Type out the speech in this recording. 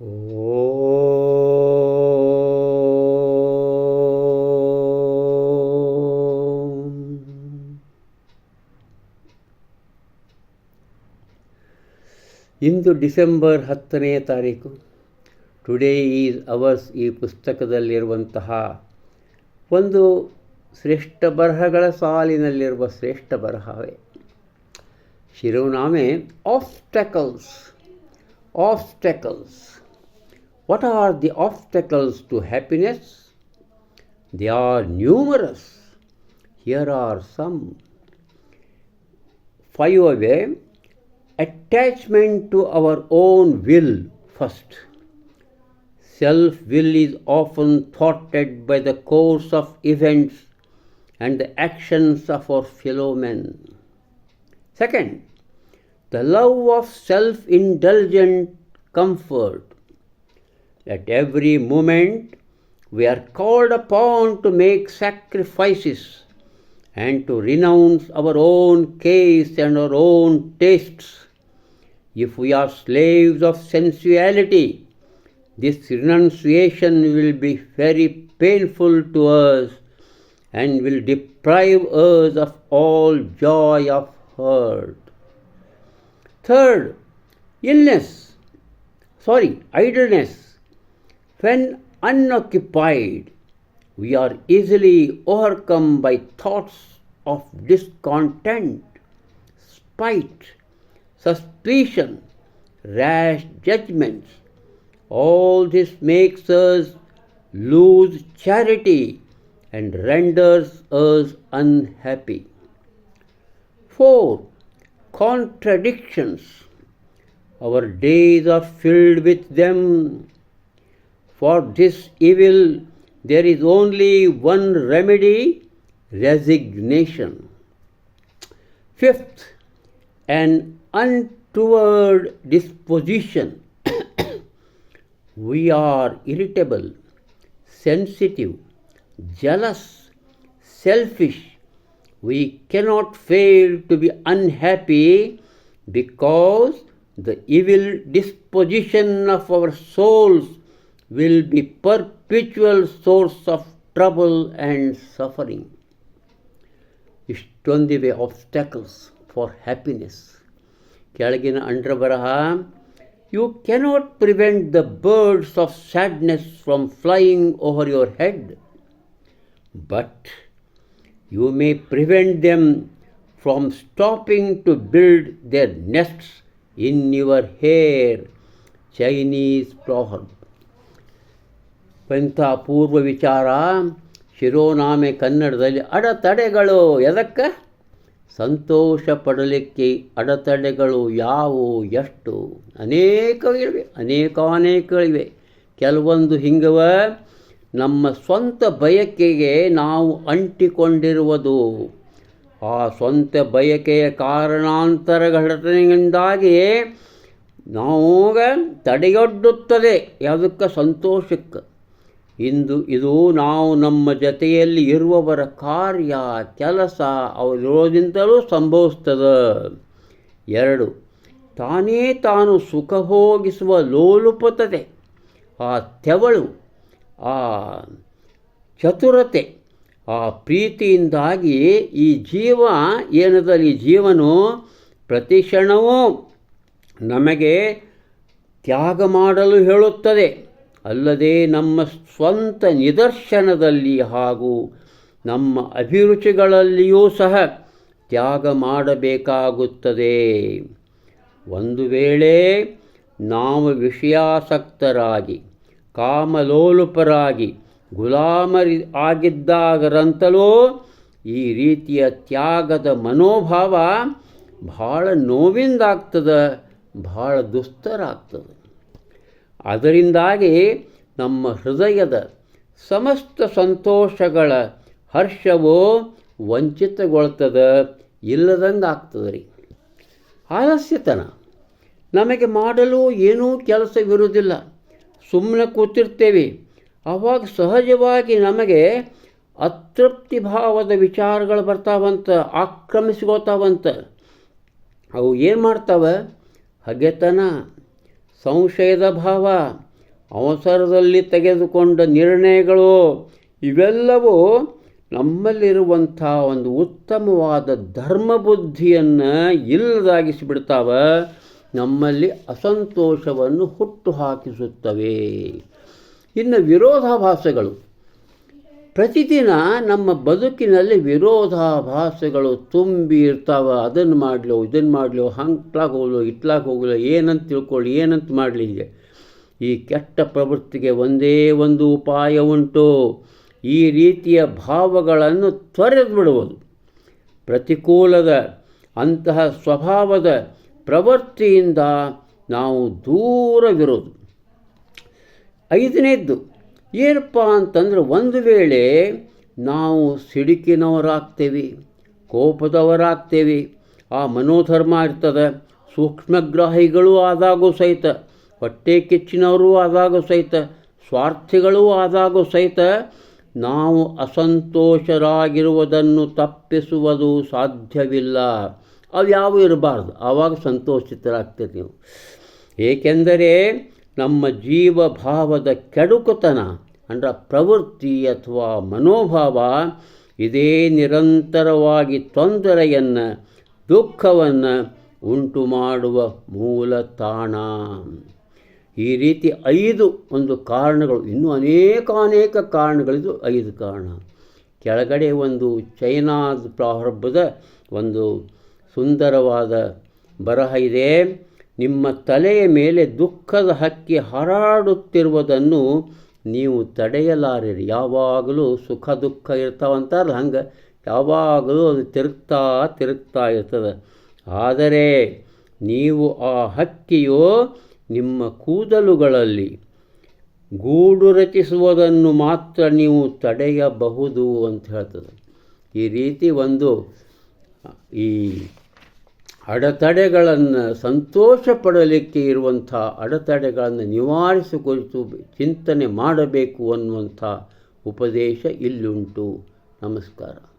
ಇಂದು December ಹತ್ತನೇ ತಾರೀಕು. Today is ours ಈ ಪುಸ್ತಕದಲ್ಲಿರುವಂತಹ ಒಂದು ಶ್ರೇಷ್ಠ ಬರಹಗಳ ಸಾಲಿನಲ್ಲಿರುವ ಶ್ರೇಷ್ಠ ಬರಹವೇ. ಶಿರೋನಾಮೆ ಆಫ್ಟಕಲ್ಸ್ ಆಫ್ಟಕಲ್ಸ್ What are the obstacles to happiness? They are numerous. Here are some. Five away attachment to our own will first. Self will is often thwarted by the course of events and the actions of our fellow men. Second, the love of self indulgent comfort at every moment, we are called upon to make sacrifices and to renounce our own case and our own tastes if we are slaves of sensuality, this renunciation will be very painful to us and will deprive us of all joy of heart. Third, illness, sorry, idleness. When unoccupied, we are easily overcome by thoughts of discontent, spite, suspicion, rash judgments. All this makes us lose charity and renders us unhappy. Four, contradictions. Our days are filled with them. For this evil, there is only one remedy resignation. Fifth, an untoward disposition. we are irritable, sensitive, jealous, selfish. We cannot fail to be unhappy because the evil disposition of our souls will be perpetual source of trouble and suffering. ಇಷ್ಟೊಂದಿವೆ ಆಬ್ಸ್ಟ್ಯಾಕಲ್ಸ್ for happiness ಕೆಳಗಿನ ಅಂಡ್ರ ಬರಹ you cannot prevent the birds of sadness from flying over your head but you may prevent them from stopping to build their nests in your hair Chinese proverb ಎಂಥ ಪೂರ್ವ ವಿಚಾರ? ಶಿರೋನಾಮೆ ಕನ್ನಡದಲ್ಲಿ ಅಡತಡೆಗಳು. ಎದಕ್ಕೆ? ಸಂತೋಷ ಪಡಲಿಕ್ಕೆ ಅಡೆತಡೆಗಳು ಯಾವುವು? ಎಷ್ಟು? ಅನೇಕಗಳಿವೆ. ಅನೇಕಾನೇಕಗಳಿವೆ ಕೆಲವೊಂದು ಹಿಂಗವ, ನಮ್ಮ ಸ್ವಂತ ಬಯಕೆಗೆ ನಾವು ಅಂಟಿಕೊಂಡಿರುವುದು. ಆ ಸ್ವಂತ ಬಯಕೆಯ ಕಾರಣಾಂತರ ಘಟನೆಯಿಂದಾಗಿ ನಾವು ತಡೆಯೊಡ್ಡುತ್ತದೆ ಯಾವುದಕ್ಕೆ ಸಂತೋಷಕ್ಕೆ. ಇಂದು ಇದು ನಾವು ನಮ್ಮ ಜೊತೆಯಲ್ಲಿ ಇರುವವರ ಕಾರ್ಯ, ಕೆಲಸ ಅವರಿರೋದಿಂದಲೂ ಸಂಭವಿಸ್ತದೆ. ಎರಡು, ತಾನೇ ತಾನು ಸುಖ ಹೋಗಿಸುವ ಲೋಲುಪತತೆ ಆ ತೆವಳು, ಆ ಚತುರತೆ, ಆ ಪ್ರೀತಿಯಿಂದಾಗಿ ಈ ಜೀವ ಏನದಲ್ಲಿ ಜೀವನು ಪ್ರತಿ ಕ್ಷಣವೂ ನಮಗೆ ತ್ಯಾಗ ಮಾಡಲು ಹೇಳುತ್ತದೆ. ಅಲ್ಲದೆ ನಮ್ಮ ಸ್ವಂತ ನಿದರ್ಶನದಲ್ಲಿ ಹಾಗೂ ನಮ್ಮ ಅಭಿರುಚಿಗಳಲ್ಲಿಯೂ ಸಹ ತ್ಯಾಗ ಮಾಡಬೇಕಾಗುತ್ತದೆ. ಒಂದು ವೇಳೆ ನಾವು ವಿಷಯಾಸಕ್ತರಾಗಿ, ಕಾಮಲೋಲುಪರಾಗಿ, ಗುಲಾಮರಿ ಆಗಿದ್ದಾಗರಂತಲೂ ಈ ರೀತಿಯ ತ್ಯಾಗದ ಮನೋಭಾವ ಭಾಳ ನೋವಿಂದಾಗ್ತದೆ ಭಾಳ ದುಸ್ತರಾಗ್ತದೆ. ಅದರಿಂದಾಗಿ ನಮ್ಮ ಹೃದಯದ ಸಮಸ್ತ ಸಂತೋಷಗಳ ಹರ್ಷವು ವಂಚಿತಗೊಳ್ತದೆ ಇಲ್ಲದಂಗೆ ಆಗ್ತದೆ ರೀ ಆಲಸ್ಯತನ ನಮಗೆ ಮಾಡಲು ಏನೂ ಕೆಲಸವಿರುವುದಿಲ್ಲ. ಸುಮ್ಮನೆ ಕೂತಿರ್ತೇವೆ. ಆವಾಗ ಸಹಜವಾಗಿ ನಮಗೆ ಅತೃಪ್ತಿ ಭಾವದ ವಿಚಾರಗಳು ಬರ್ತಾವಂತ ಆಕ್ರಮಿಸ್ಕೋತಾವಂತ ಅವು ಏನು ಮಾಡ್ತಾವೆ? ಹಗೆತನ. ಸಂಶಯದ ಭಾವ, ಅವಸರದಲ್ಲಿ ತೆಗೆದುಕೊಂಡ ನಿರ್ಣಯಗಳು, ಇವೆಲ್ಲವೂ ನಮ್ಮಲ್ಲಿರುವಂಥ ಒಂದು ಉತ್ತಮವಾದ ಧರ್ಮ ಬುದ್ಧಿಯನ್ನು ಇಲ್ಲದಾಗಿಸಿಬಿಡ್ತಾವ, ನಮ್ಮಲ್ಲಿ ಅಸಂತೋಷವನ್ನು ಹುಟ್ಟು ಹಾಕಿಸುತ್ತವೆ. ಇನ್ನು ವಿರೋಧಾಭಾಸಗಳು. ಪ್ರತಿದಿನ ನಮ್ಮ ಬದುಕಿನಲ್ಲಿ ವಿರೋಧಾಭಾಸಗಳು ತುಂಬಿ ಇರ್ತಾವೆ. ಅದನ್ನು ಮಾಡಲೋ, ಇದನ್ನು ಮಾಡಲೋ, ಹಂಗ್ಲಾಗ ಹೋಗ್ಲೋ, ಇಟ್ಲಾಗ ಹೋಗ್ಲೋ, ಏನಂತ ತಿಳ್ಕೊಳ್ಳಿ, ಏನಂತ ಮಾಡಲಿ ಹೀಗೆ. ಈ ಕೆಟ್ಟ ಪ್ರವೃತ್ತಿಗೆ ಒಂದೇ ಒಂದು ಉಪಾಯ ಉಂಟು. ಈ ರೀತಿಯ ಭಾವಗಳನ್ನು ತೊರೆದು ಬಿಡುವುದು. ಪ್ರತಿಕೂಲದ, ಅಂತಹ ಸ್ವಭಾವದ ಪ್ರವೃತ್ತಿಯಿಂದ ನಾವು ದೂರವಿರೋದು ಐದನೇದ್ದು ಏನಪ್ಪ ಅಂತಂದ್ರೆ ಒಂದು ವೇಳೆ ನಾವು ಸಿಡುಕಿನವರಾಗ್ತೇವೆ, ಕೋಪದವರಾಗ್ತೇವೆ, ಆ ಮನೋಧರ್ಮ ಇರ್ತದೆ, ಸೂಕ್ಷ್ಮಗ್ರಾಹಿಗಳು ಆದಾಗೂ ಸಹಿತ, ಹೊಟ್ಟೆ ಕಿಚ್ಚಿನವರು ಆದಾಗೂ ಸಹಿತ, ಸ್ವಾರ್ಥಿಗಳು ಆದಾಗೂ ಸಹಿತ ನಾವು ಅಸಂತೋಷರಾಗಿರುವುದನ್ನು ತಪ್ಪಿಸುವುದು ಸಾಧ್ಯವಿಲ್ಲ. ಅವು ಯಾವ ಇರಬಾರ್ದು. ಆವಾಗ ಸಂತೋಷಿತರಾಗ್ತೀರಿ ನೀವು. ಏಕೆಂದರೆ ನಮ್ಮ ಜೀವಭಾವದ ಕೆಡುಕುತನ ಅಂದರೆ ಪ್ರವೃತ್ತಿ ಅಥವಾ ಮನೋಭಾವ ಇದೇ ನಿರಂತರವಾಗಿ ತೊಂದರೆಯನ್ನು, ದುಃಖವನ್ನು ಉಂಟು ಮಾಡುವ ಮೂಲ ತಾಣ. ಈ ರೀತಿ ಐದು ಒಂದು ಕಾರಣಗಳು, ಇನ್ನೂ ಅನೇಕ ಅನೇಕ ಕಾರಣಗಳಿದು ಐದು ಕಾರಣ. ಕೆಳಗಡೆ ಒಂದು ಚೈನಾದ ಪ್ರಾರಂಭದ ಒಂದು ಸುಂದರವಾದ ಬರಹ ಇದೆ. ನಿಮ್ಮ ತಲೆಯ ಮೇಲೆ ದುಃಖದ ಹಕ್ಕಿ ಹಾರಾಡುತ್ತಿರುವುದನ್ನು ನೀವು ತಡೆಯಲಾರಿರಿ. ಯಾವಾಗಲೂ ಸುಖ, ದುಃಖ ಇರ್ತಾವಂತಾರಲ್ಲ ಹಂಗೆ? ಯಾವಾಗಲೂ ಅದು ತಿರುಗ್ತಾ ತಿರುಗ್ತಾ ಇರ್ತದೆ. ಆದರೆ ನೀವು ಆ ಹಕ್ಕಿಯು ನಿಮ್ಮ ಕೂದಲುಗಳಲ್ಲಿ ಗೂಡು ರಚಿಸುವುದನ್ನು ಮಾತ್ರ ನೀವು ತಡೆಯಬಹುದು ಅಂತ ಹೇಳ್ತದೆ. ಈ ರೀತಿ ಒಂದು, ಈ ಅಡೆತಡೆಗಳನ್ನು ಸಂತೋಷ ಪಡಲಿಕ್ಕೆ ಇರುವಂಥ ಅಡೆತಡೆಗಳನ್ನು ನಿವಾರಿಸಿ ಕುರಿತು ಚಿಂತನೆ ಮಾಡಬೇಕು ಅನ್ನುವಂಥ ಉಪದೇಶ ಇಲ್ಲುಂಟು. ನಮಸ್ಕಾರ.